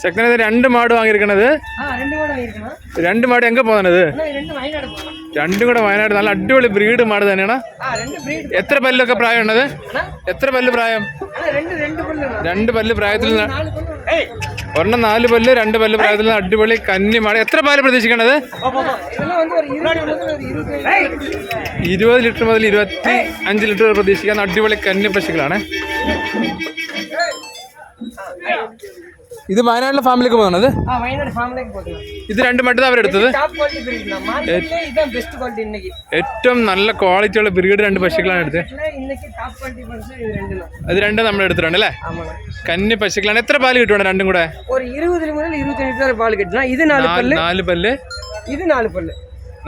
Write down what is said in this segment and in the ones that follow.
ചെക്കനത് രണ്ട് മാട് വാങ്ങിയിരിക്കണത് ஆ ரெண்டு கூட இருக்கணும் രണ്ട് മാട് എങ്ക പോകുന്നത് ஆனா இது ரெண்டு വയനാട് പോകണം രണ്ടും കൂടെ വയനാട് നല്ല അടിപൊളി ബ്രീഡ് മാട് തന്നെയാണ് ആ രണ്ട് ബ്രീഡ് എത്ര പല്ലൊക്കെ പ്രായം ഉള്ളത് എത്ര പല്ല് പ്രായം ஆனா ரெண்டு ரெண்டு പുല്ല് രണ്ട് പല്ല് പ്രായത്തിൽ ന- നാല് പുല്ല് ഒരെണ്ണം നാല് പല്ല് രണ്ട് പല്ല് പ്രായത്തിൽ നിന്ന് അടിപൊളി കന്നി മാട് എത്ര പാല് പ്രതീക്ഷിക്കണത് இதெல்லாம் வந்து ஒரு இருபது முதல் ഒരു ഇരുപത്തി ഇരുപത് ലിറ്റർ മുതൽ ഇരുപത്തി അഞ്ച് ലിറ്റർ വരെ പ്രതീക്ഷിക്കാവുന്ന അടിപൊളി കന്നി പശുക്കളാണ് ഇത് വയനാട്ടിലെ ഫാമിലിക്ക് പോകുന്നത് ഇത് രണ്ട് മട്ടും അവരെടുത്തത് ഏറ്റവും നല്ല ക്വാളിറ്റിയുള്ള ബ്രീഡ് രണ്ട് പശുക്കളാണ് എടുത്തത് അത് രണ്ടും നമ്മൾ എടുത്തിട്ടുണ്ട് അല്ലേ കന്നി പശുക്കളാണ് എത്ര പാല് കിട്ടുവാണ് രണ്ടും കൂടെ ഒരു ഇരുപതിൽ മുതൽ ഇരുപത്തി അഞ്ച് പാല് കിട്ടണം ഇത് നാല് പല്ല് നാല് പല്ല് ഇത് നാല് പല്ല്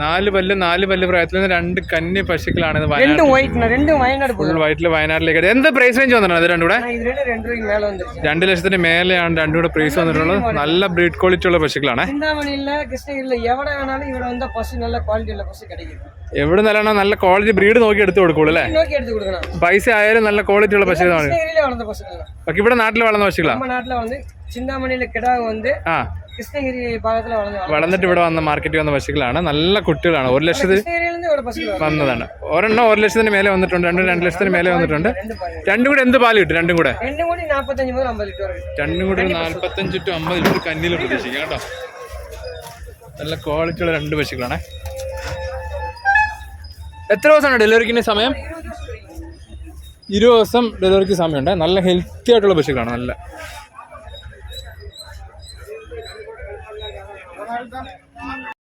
നാല് പല്ല് നാല് പല്ല് പ്രായത്തിൽ നിന്ന് രണ്ട് കന്നി പശുക്കളാണ് ഇത് വയനാട് ரெண்டும் ஒயிட்ண்ணா ரெண்டும் വയനാട് ഫുൾ വയറ്റിൽ വയനാട്ടിലേക്ക് എന്ത് പ്രൈസ് റേഞ്ച് വന്നിട്ടുണ്ട് അത് രണ്ടും കൂടെ ஆனா இது ரெண்டு ரெண்டு ரூபாய்க்கு மேல வந்துருச்சு രണ്ട് ലക്ഷത്തിന് മേലെയാണ് രണ്ടും കൂടെ പ്രൈസ് വന്നിട്ടുള്ളത് നല്ല ബ്രീഡ് ക്വാളിറ്റി ഉള്ള പശുക്കളാണ് சிந்தாமணியில் கிருஷ்ணகிரியில் எவ்வளோ வேணாலும் இவ்வளோ வந்தால் பசு நல்ல குவாலிட்டி உள்ள பசு கிடைக்குது എവിടെ നിന്നാണ് നല്ല ക്വാളിറ്റി ബ്രീഡ് നോക്കി എടുത്ത് കൊടുക്കുള്ളൂ അല്ലേ நோக்கி எடுத்து கொடுக்கணும் പൈസ ആയാലും നല്ല ക്വാളിറ്റി ഉള്ള പശുക്കളാണ് கிருஷ்ணகிரியிலே வளர்ந்த பசுக்கள் ബാക്കി ഇവിടെ നാട്ടിൽ വളർന്ന പശുക്കളാണ് நம்ம நாட்டில் வந்து சிந்தாமணியில் கிடா வந்து ആ വളർന്നിട്ട് ഇവിടെ വന്ന മാർക്കറ്റിൽ വന്ന പശുക്കളാണ്. നല്ല കുട്ടികളാണ്. ഒരു ലക്ഷത്തിൽ വന്നതാണ്. ഒരെണ്ണം ഒരു ലക്ഷത്തിന് മേലെ വന്നിട്ടുണ്ട് രണ്ടും രണ്ടു ലക്ഷത്തിന് മേലെ വന്നിട്ടുണ്ട്. രണ്ടും കൂടെ എന്ത് പാൽ കിട്ടും? രണ്ടും കൂടെ? രണ്ടും കൂടെ നാല്പത്തഞ്ച് ടു അമ്പത് ലിറ്റർ കന്നിൽ പ്രതീക്ഷിക്കാം കേട്ടോ. നല്ല ക്വാളിറ്റിയുള്ള രണ്ട് പശുക്കളാണ്. എത്ര ദിവസമാണ് ഡെലിവറിക്ക് സമയം? ഇരുപത് ദിവസം ഡെലിവറിക്ക് സമയമുണ്ട്. നല്ല ഹെൽത്തി ആയിട്ടുള്ള പശുക്കളാണ് നല്ല. వెళ్దాం